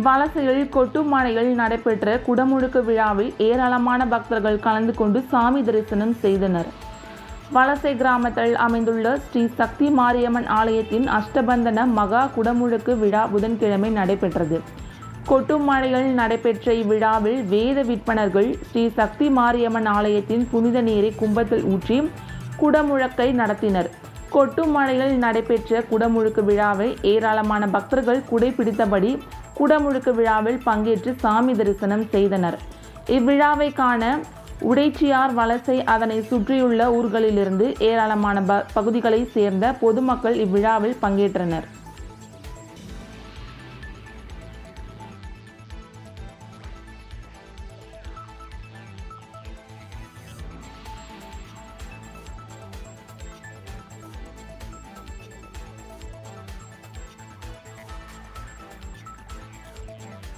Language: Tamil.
வலசையில் கொட்டுமலையில் நடைபெற்ற குடமுழுக்கு விழாவில் ஏராளமான பக்தர்கள் கலந்து கொண்டு சாமி தரிசனம் செய்தனர். வலசை கிராமத்தில் அமைந்துள்ள ஸ்ரீ சக்தி மாரியம்மன் ஆலயத்தின் அஷ்டபந்தன மகா குடமுழுக்கு விழா புதன்கிழமை நடைபெற்றது. கொட்டுமலையில் நடைபெற்ற இவ்விழாவில் வேத விற்பனர்கள் ஸ்ரீ சக்தி மாரியம்மன் ஆலயத்தின் புனித நீரை கும்பத்தில் ஊற்றி குடமுழக்கை நடத்தினர். கொட்டுமலையில் நடைபெற்ற குடமுழுக்கு விழாவை ஏராளமான பக்தர்கள் குடை பிடித்தபடி குடமுழுக்கு விழாவில் பங்கேற்று சாமி தரிசனம் செய்தனர். இவ்விழாவை காண உடைச்சியார் வலசை அதனை சுற்றியுள்ள ஊர்களிலிருந்து ஏராளமான ப பகுதிகளைச் சேர்ந்த பொதுமக்கள் இவ்விழாவில் பங்கேற்றனர்.